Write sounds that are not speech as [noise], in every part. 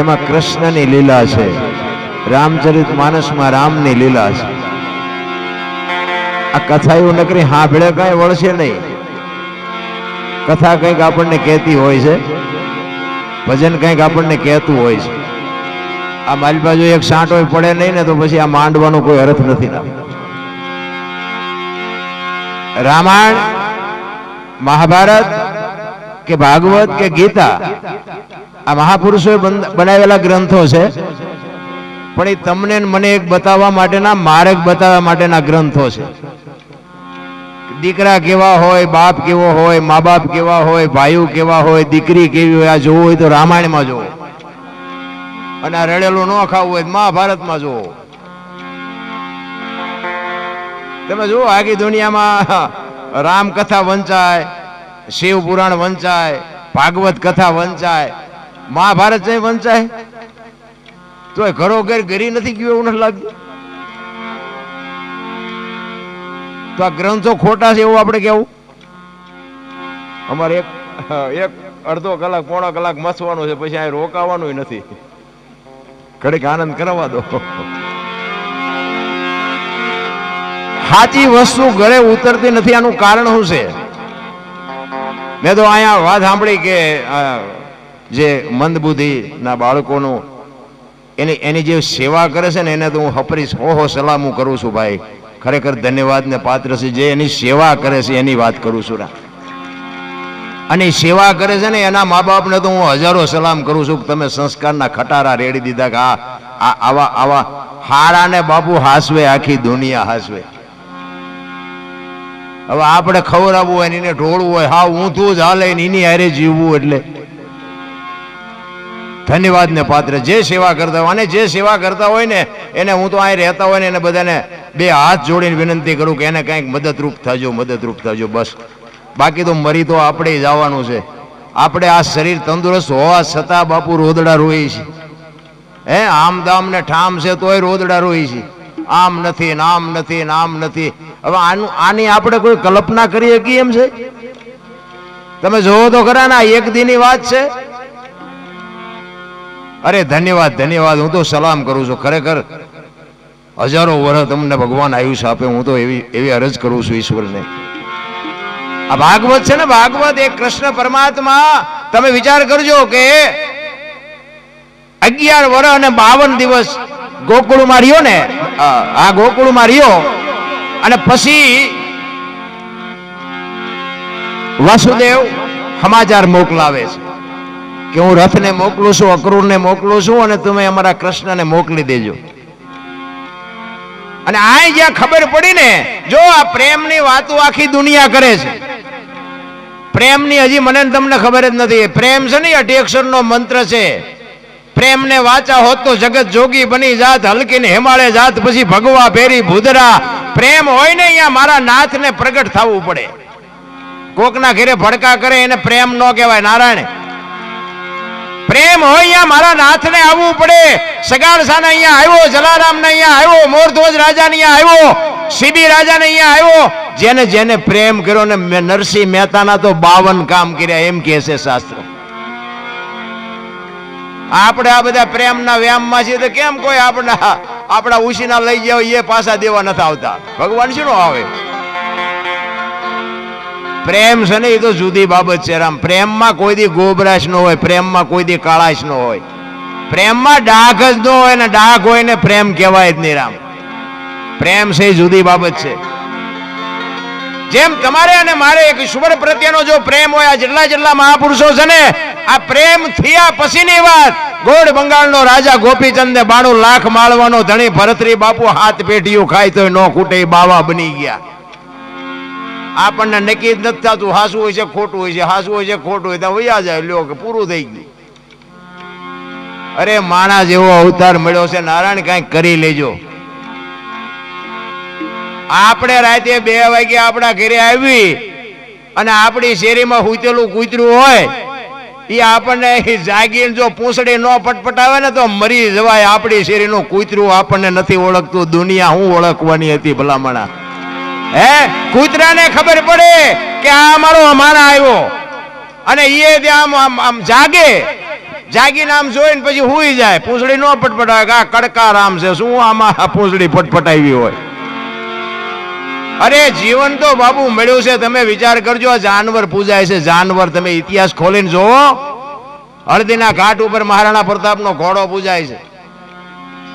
એમાં કૃષ્ણની લીલા છે. રામચરિત માનસમાં રામની લીલા છે. આ કથા એવું નકરી હાંભળે કઈ વળશે નહીં. કથા કંઈક આપણને કહેતી હોય છે. ભજન કંઈક આપણને કહેતું હોય છે. આ મારી બાજુ એક સાંટો પડે નહીં ને તો પછી આ માંડવાનો કોઈ અર્થ નથી રામાયણ, મહાભારત કે ભાગવત કે ગીતા? આ મહાપુરુષોએ બનાવેલા ગ્રંથો છે. પણ એ તમને મને એક બતાવવા માટેના માર્ગ બતાવવા માટેના ગ્રંથો છે. દીકરા કેવા હોય, બાપ કેવો હોય મા બાપ કેવા હોય, ભાઈઓ કેવા હોય, દીકરી કેવી હોય, આ જોવું હોય તો રામાયણમાં જોવો. અને આ રડેલું ન ખાવું હોય મહાભારતમાં જોવો. તમે જુઓ, આખી દુનિયામાં [laughs] રામ કથા વંચાય શિવ પુરાણ વંચાય, ભાગવત કથા વંચાય મહાભારત નહીં વંચાય, તોય ઘરો ઘેર ઘરી નથી ગયું એવું નથી લાગતું તો આ ગ્રંથો ખોટા છે એવું આપણે કેવું અમારે એક એક અડધો કલાક, પોણો કલાક મસવાનું છે, પછી અહીં રોકાવાનું નથી. ઘડીક આનંદ કરવા દો. સાચી વસ્તુ ઘરે ઉતરતી નથી, આનું કારણ શું છે? મેં તો અહીંયા વાત સાંભળી કે જે મંદબુદ્ધિના બાળકોનું, એની એની જે સેવા કરે છે ને, એને તો હું હપરીશ હો હો, સલામ કરું છું ભાઈ. ખરેખર ધન્યવાદ ને પાત્ર છે, જે એની સેવા કરે છે, એની વાત કરું છું, રા. અને સેવા કરે છે ને, એના મા બાપને તો હું હજારો સલામ કરું છું તમે સંસ્કારના ખટારા રેડી દીધા કે આ આવા આવા હારાને બાપુ હાસવે, આખી દુનિયા હાસવે. હવે આપણે ખવડાવવું હોય એને ઢોળવું હોય, હા, ઊંધું જ હાલે એની હારે જીવવું એટલે. ધન્યવાદ ને પાત્ર. જે સેવા કરતા હોય અને જે સેવા કરતા હોય ને, એને હું તો અહીં રહેતા હોય ને, એને બધાને બે હાથ જોડીને વિનંતી કરું કે એને કંઈક મદદરૂપ થજો મદદરૂપ થજો, બસ. બાકી તો મરી તો આપણે જવાનું છે. આપણે આ શરીર તંદુરસ્ત હોવા છતાં બાપુ રોદડા રોઈ છે. હે, આમ દામ ને ઠામ છે તોય રોદડા રોઈ છે. આમ નથી ને આમ નથી ને આમ નથી. હવે આનું, આની આપણે કોઈ કલ્પના કરી શકીએ એમ છે? તમે જોવો તો ખરા ના એક દીની વાત છે. અરે, ધન્યવાદ ધન્યવાદ. હું તો સલામ કરું છું. ખરેખર હજારો વર્ષ તમને ભગવાન આયુષ આપે. હું તો એવી એવી અરજ કરું છું ઈશ્વરને. આ ભાગવત છે ને, ભાગવત એ કૃષ્ણ પરમાત્મા, તમે વિચાર કરજો કે અગિયાર વર્ષ અને બાવન દિવસ ગોકુળમાં રહ્યો ને આ ગોકુળમાં રહ્યો અને પછી વાસુદેવ સમાચાર મોકલાવે છે. કે હું રથને મોકલું છું, અક્રૂરને મોકલું છું અને તમે અમારા કૃષ્ણને મોકલી દેજો. અને આ જ્યાં ખબર પડી ને, જો આ પ્રેમની વાતો આખી દુનિયા કરે છે. પ્રેમની હજી મને તમને ખબર જ નથી પ્રેમ છે ને અઢી અક્ષરનો મંત્ર છે. પ્રેમને વાચા હોત તો જગત જોગી બની જાત, હલકીને હેમાળે જાત, પછી ભગવા ભેરી ભૂદરા. પ્રેમ હોય ને અહીંયા મારા નાથને પ્રગટ થવું પડે. કોકના ઘરે ભડકા કરે એને પ્રેમ ન કહેવાય, નારાયણ. પ્રેમ હોય અહીંયા મારા નાથને આવવું પડે. સગાડસાને અહીંયા આવ્યો, જલારામને અહીંયા આવ્યો મોરધ્વજ રાજાને અહીંયા આવ્યો, સીબી રાજાને અહીંયા આવ્યો. જેને જેને પ્રેમ કર્યો ને નરસિંહ મહેતાના તો બાવન કામ કર્યા, એમ કહે છે શાસ્ત્ર. આપણે આ બધા પ્રેમના વ્યામમાં છીએ તો કેમ કોઈ આપણા આપણા ઉશીના લઈ જાવ એ પાછા દેવા નથી આવતા. ભગવાન શું આવે? પ્રેમ છે ને એ તો જુદી બાબત છે, રામ. પ્રેમમાં કોઈ દી ગોબરાશ ન હોય, પ્રેમમાં કોઈ દી કાળાશ ન હોય. પ્રેમમાં ડાઘ જ ન હોય ને ડાઘ હોય ને પ્રેમ કહેવાય જ નહીં, રામ. પ્રેમ છે એ જુદી બાબત છે. જેમ તમારે અને મારે એક ઈશ્વર પ્રત્યેનો જો પ્રેમ હોય, આ જેટલા જેટલા મહાપુરુષો છે ને, આ પ્રેમ થયા પછીની વાત, ગોળ બંગાળનો રાજા ગોપીચંદ બાણું લાખ માળવાનો ધણી ભરતરી બાપુ હાથ પેઢીઓ ખાય તો ન ખૂટે બાવા બની ગયા. આપણને નક્કી જ નથી થતું હાસું હોય છે, ખોટું હોય છે હાસું હોય છે, ખોટું હોય તો વૈયા જાય, લ્યો કે પૂરું થઈ ગયું. અરે માણા જેવો અવતાર મળ્યો છે, નારાયણ કાંઈક કરી લેજો. આપણે રાતે બે વાગે આપણા ઘરે આવી અને આપણી શેરીમાં હુતેલું કૂતરું હોય એ આપણને જાગીને જો પૂંસડી ન પટપટાવે ને તો મરી જવાય. આપણી શેરીનું કૂતરું આપણને નથી ઓળખતું, દુનિયા હું ઓળખવાની હતી ભલામણા. હે? કૂતરાને ખબર પડે કે આ અમારો અમારા આવ્યો. અને એ આમ આમ આમ જાગે. જાગીને આમ જોઈને પછી હુઈ જાય. પૂંછડી નો પટપટાવે કે આ કડકા રામ છે. શું આમાં પૂંછડી પટપટાવી હોય? અરે, જીવન તો બાબુ મળ્યું છે. તમે વિચાર કરજો, આ જાનવર પૂજાય છે. જાનવર તમે ઇતિહાસ ખોલીને જોવો હળદીના ઘાટ ઉપર મહારાણા પ્રતાપનો ઘોડો પૂજાય છે.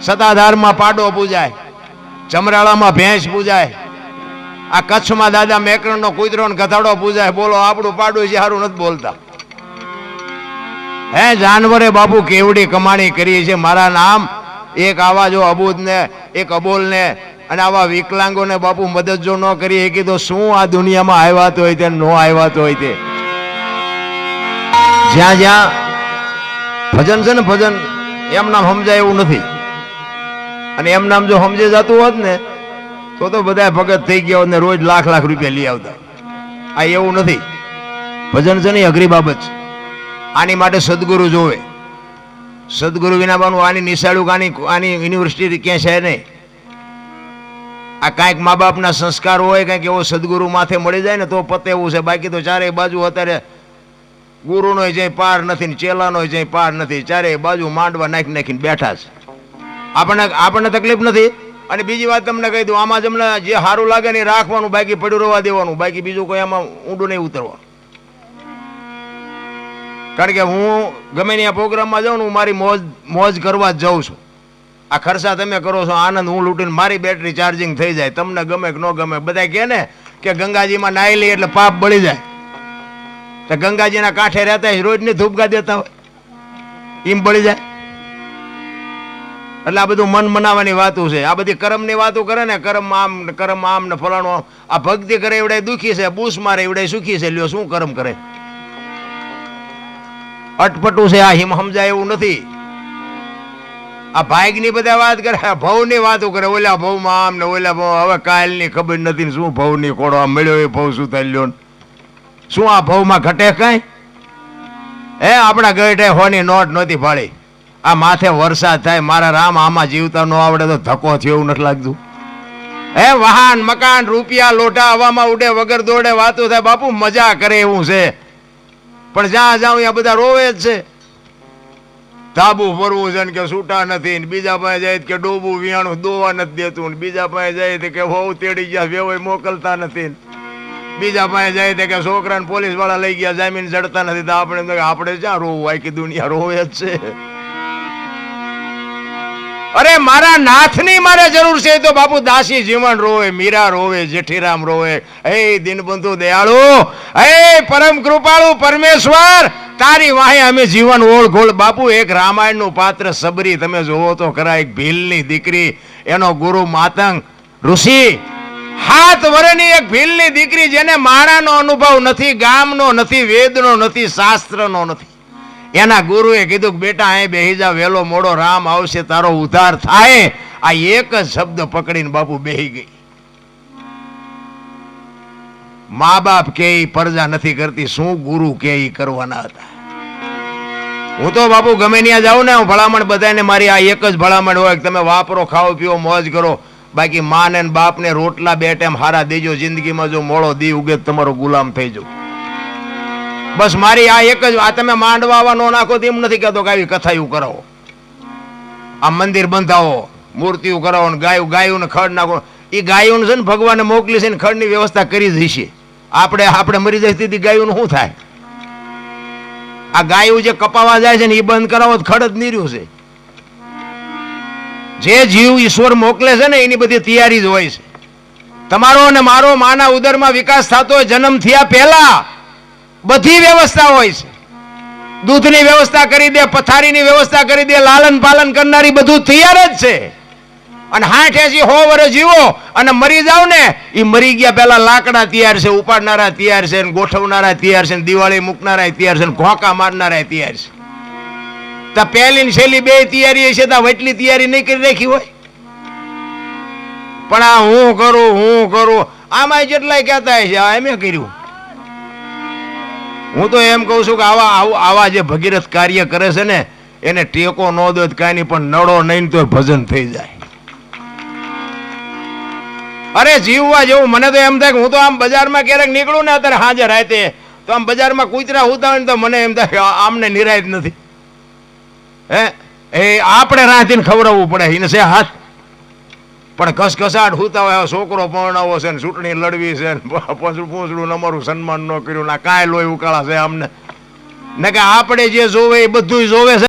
સતાધારમાં પાડો પૂજાય. ચમરાળામાં ભેંસ પૂજાય. આ કચ્છમાં દાદા મેકરણનો કૂતરો ને ગધાડો પૂજાય. બોલો, આપણું પાડું છે સારું નથી બોલતા. હે જાનવરે, બાપુ કેવડી કમાણી કરી છે. મારા નામ એક આવા જો અબૂદને, એક અબોલને અને આવા વિકલાંગોને બાપુ મદદ જો ન કરી શકી તો શું આ દુનિયામાં આવ્યા તો હોય તે ન આવ્યા તો હોય તે? જ્યાં જ્યાં ભજન છે ને ભજન, એમ નામ સમજાય એવું નથી. અને એમ નામ જો સમજે જતું હોત ને તો તો બધા ભગત થઈ ગયા અને રોજ લાખ લાખ રૂપિયા લઈ આવતા. આ એવું નથી. ભજન છે ને અઘરી બાબત છે. આની માટે સદગુરુ જોવે. સદગુરુ વિના બાનું આની નિશાળું આની આની યુનિવર્સિટી ક્યાં છે નહીં? આ કાંઈક મા બાપના સંસ્કાર હોય, કાંઈક એવો સદગુરુ માથે મળી જાય ને તો પતે એવું છે. બાકી તો ચારેય બાજુ અત્યારે ગુરુનો જઈ પાર નથી ને ચેલાનો જઈ પાર નથી, ચારેય બાજુ માંડવા નાખી નાખીને બેઠા છે. આપણને આપણને તકલીફ નથી? અને બીજી વાત તમને કહી દઉં, આમાં તમને જે સારું લાગે ને રાખવાનું, બાકી પડ્યું રહેવા દેવાનું, બાકી બીજું કોઈ આમાં ઊંડું નહીં ઉતરવાનું. કારણ કે હું ગમે ત્યાં પ્રોગ્રામમાં જાઉં ને હું મારી મોજ મોજ કરવા જ જાઉં છું. આ ખર્ચા તમે કરો છો, આનંદ હું લૂંટીને મારી બેટરી ચાર્જિંગ થઈ જાય. તમને ગમે કે ન ગમે, બધા કહે ને કે ગંગાજીમાં નાહી લઈએ એટલે પાપ બળી જાય. તો ગંગાજીના કાંઠે રહેતા રોજની ધૂપગા દેતા હોય, એમ બળી જાય. એટલે આ બધું મન મનાવાની વાતો છે. આ બધી કર્મની વાતો કરે ને, કર્મ આમ કર્મ આમ ને, ફલાણો આ ભક્તિ કરે એવડે દુખી છે, બૂસ મારે એવડે સુખી છે, લ્યો શું કર્મ કરે? અટપટું છે, આ હિમ સમજાય એવું નથી. આ ભાગની બધા વાત કરે ભવની વાતો કરે, ઓલા ભવમાં આમ ને ઓલા ભવ, હવે કાયલની ખબર નથી ને શું ભવની કોડો આમ મળ્યો એ ભવ શું થઈ લ્યો શું આ ભવમાં ઘટે કાંઈ? હે, આપણા ગઈટે હોની નોટ નહોતી ફાળી આ માથે વરસાદ થાય, મારા રામ આમાં જીવતા ન આવડે તો ધક્કો થયો એવું નથી લાગતું. હે વાહન, મકાન, રૂપિયા, લોટા હવામાં ઉડે, વગર દોડે, વાતો થાય, બાપુ, મજા કરે એવું છે. પણ જ્યાં જાઉં, ત્યાં બધા રોવે જ છે. તાબુ ફરવું છે ને કે છૂટા નથી ને બીજા પાસે જાય કે ડોબું વિયાણું દોવા નથી દેતું ને બીજા પાસે જાય કે વહુ તેડી ગયા, વેવાય મોકલતા નથી બીજા પાસે જાય કે છોકરાને પોલીસવાળા લઈ ગયા, જામીન જડતા નથી. તો આપણે આપણે ક્યાં રોવું, આખી દુનિયા રોવે જ છે. અરે મારા નાથની મારે જરૂર છે. તો બાપુ દાસી જીવન રોવે, મીરા રોવે, જેઠીરામ રોવે. હે દિનબંધુ દયાળુ, હે પરમ કૃપાળુ પરમેશ્વર, તારી વાહે અમે જીવન ઓળઘોળ. બાપુ, એક રામાયણનું પાત્ર સબરી, તમે જોવો તો ખરા, એક ભીલની દીકરી, એનો ગુરુ માતંગ ઋષિ. હાથ વરેની એક ભીલની દીકરી જેને માણાનો અનુભવ નથી, ગામનો નથી, વેદનો નથી, શાસ્ત્રનો નથી. એના ગુરુએ કીધું બેટા, અહીં બેહી જા વેલો મોડો, રામ આવશે, તારો ઉધાર થાય. આ એક જ શબ્દ પકડીને બાપુ બેહી ગઈ. મા બાપ કે પરજા નથી કરતી, શું ગુરુ કે કરવાના હતા? હું તો બાપુ ગમે ત્યાં જાઉં ને, હું ભલામણ બધાને મારી આ એક જ ભલામણ હોય તમે વાપરો, ખાઓ, પીઓ, મોજ કરો. બાકી માને ને બાપને રોટલા બે ટાઈમ હારા દેજો, જિંદગીમાં જો મોડો દી ઉગે તમારો ગુલામ થઈ જાવ બસ મારી આ એક જ આ તમે માંડવા નો નાખો તો એમ નથી કહેતો કે આવી કથાયું કરાવો આ મંદિર બંધાવો, મૂર્તિઓ કરાવો ને ગાયું ગાયું ને ખડ નાખો. એ ગાયું છે ને ભગવાને મોકલી છે ને ખડની વ્યવસ્થા કરી હશે. આપણે આપણે મરી જાય તેથી ગાયું શું થાય? આ ગાયું જે કપાવા જાય છે ને એ બંધ કરાવો તો ખડ જ નીર્યું છે. જે જીવ ઈશ્વર મોકલે છે ને એની બધી તૈયારી જ હોય છે. તમારો અને મારો માના ઉદરમાં વિકાસ થતો જન્મ થયા પહેલા બધી વ્યવસ્થા હોય છે. દૂધની વ્યવસ્થા કરી દે, પથારીની વ્યવસ્થા કરી દે, લાલન પાલન કરનારી બધું તૈયાર જ છે. અને હાઠ એસી હો વર્ષ જીવો અને મરી જાવ ને એ મરી ગયા પેલા લાકડા તૈયાર છે, ઉપાડનારા તૈયાર છે ગોઠવનારા તૈયાર છે દિવાળી મૂકનારા તૈયાર છે ઘોંકા મારનારા તૈયાર છે. તો પહેલી ને છેલ્લી બે તૈયારી છે, તો વટલી તૈયારી નહીં કરી રાખી હોય. પણ આ હું કરું હું કરું આમાં જેટલાય કહેતા છે, આ એમે કર્યું. હું તો એમ કહું છું કે આવા આવા- જે ભગીરથ કાર્ય કરે છે ને, એને ટેકો ન દો કાંઈ નહીં, પણ નડો નહીં તો ભજન થઈ જાય. અરે જીવવા જેવું મને તો એમ થાય કે હું તો આમ બજારમાં ક્યારેક નીકળું ને અત્યારે હાજર રાતે, તો આમ બજારમાં કૂતરા હોતા હોય ને તો મને એમ થાય આમને નિરાયત નથી. હે? એ આપણે રાંધીને ખવડાવવું પડે એને છે હાથ. પણ ઘસઘસાટ હુતા હોય છોકરો પરણાવો છે ને ચૂંટણી લડવી છે ને પૂંછડું અમારું સન્માન ન કર્યું ના કાંઈ લોહી ઉકાળા છે અમને ને કે આપણે જે જોવે એ બધું જોવે છે.